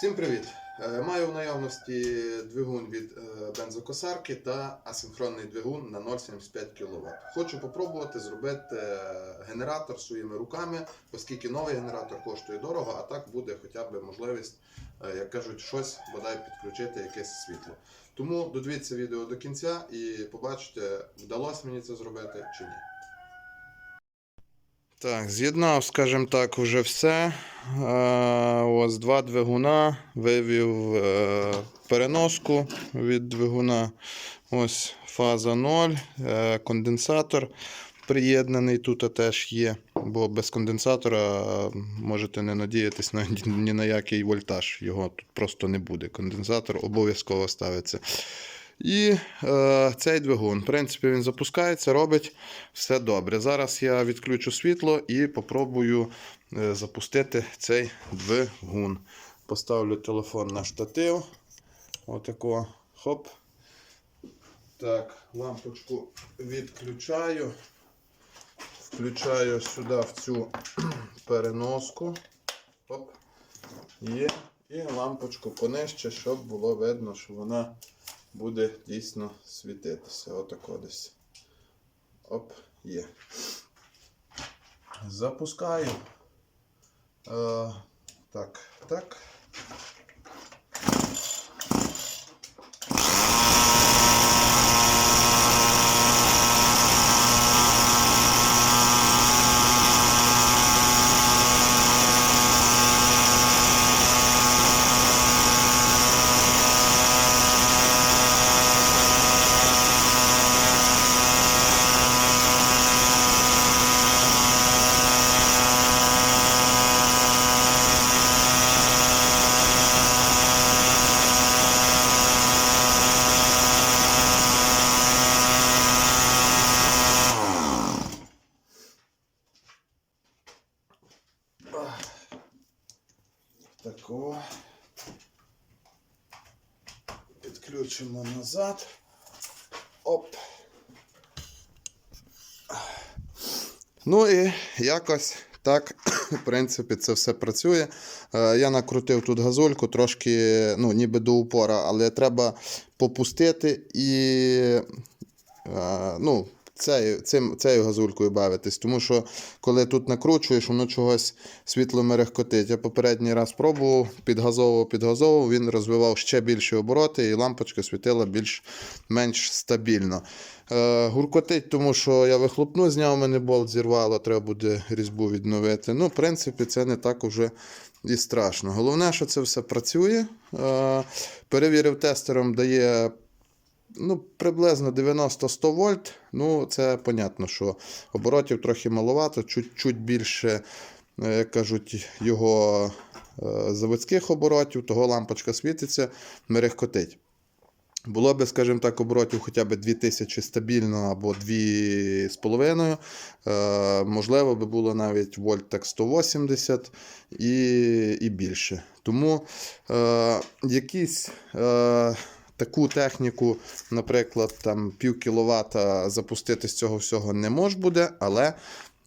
Всім привіт! Е, Маю в наявності двигун від е, бензокосарки та асинхронний двигун на 0,75 кВт. Хочу попробувати зробити е, генератор своїми руками, оскільки новий генератор коштує дорого, а так буде хоча б можливість, як кажуть, щось бодай підключити, якесь світло. Тому додивіться відео до кінця і побачите, вдалося мені це зробити чи ні. Так, з'єднав, скажімо так, вже все. Е, ось два двигуна, вивів е, переноску від двигуна. Ось фаза 0, е, конденсатор приєднаний тут теж є, бо без конденсатора можете не надіятись на, ні на який вольтаж. Його тут просто не буде. Конденсатор обов'язково ставиться. І е, цей двигун, в принципі, він запускається, робить все добре. Зараз я відключу світло і попробую е, запустити цей двигун. Поставлю телефон на штатив. Отако. Хоп. Так, лампочку відключаю. Включаю сюди в цю переноску. Хоп. Є. І лампочку понижче, щоб було видно, що вона буде дійсно світитися. Отако десь. Оп, є. Запускаю. Е, так, так. Тако. Підключимо назад. Оп. Ну і якось так, в принципі, це все працює. Е, Я накрутив тут газульку, трошки, ну, ніби до упора, але треба попустити і. е, Ну, Цією, цим, цією газулькою бавитись, тому що коли тут накручуєш, воно чогось світло мерехкотить. Я попередній раз пробував, підгазовував, підгазовував, він розвивав ще більші обороти, і лампочка світила більш-менш стабільно. Е, гуркотить, тому що я вихлопну, зняв мене болт, зірвало, треба буде різьбу відновити. Ну, в принципі, це не так уже і страшно. Головне, що це все працює. Е, перевірив тестером, дає ну, приблизно 90-100 вольт. Ну, це понятно, що оборотів трохи маловато, чуть-чуть більше, е, як кажуть, його е, заводських оборотів, того лампочка світиться, мерехкотить. Було би, скажімо так, оборотів хоча б 2000 стабільно або 2,5. Е, можливо, би було навіть вольт так 180 і, і більше. Тому е, якісь. Е, Таку техніку, наприклад, там пів кіловата запустити з цього всього не може буде, але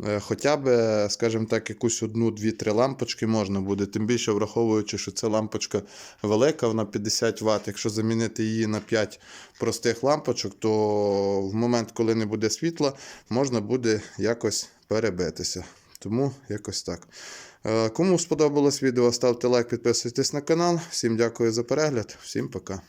е, хоча б, скажімо так, якусь одну, дві, три лампочки можна буде. Тим більше враховуючи, що ця лампочка велика, вона 50 Вт. Якщо замінити її на 5 простих лампочок, то в момент, коли не буде світла, можна буде якось перебитися. Тому якось так. Е, Кому сподобалось відео, ставте лайк, підписуйтесь на канал. Всім дякую за перегляд, всім пока.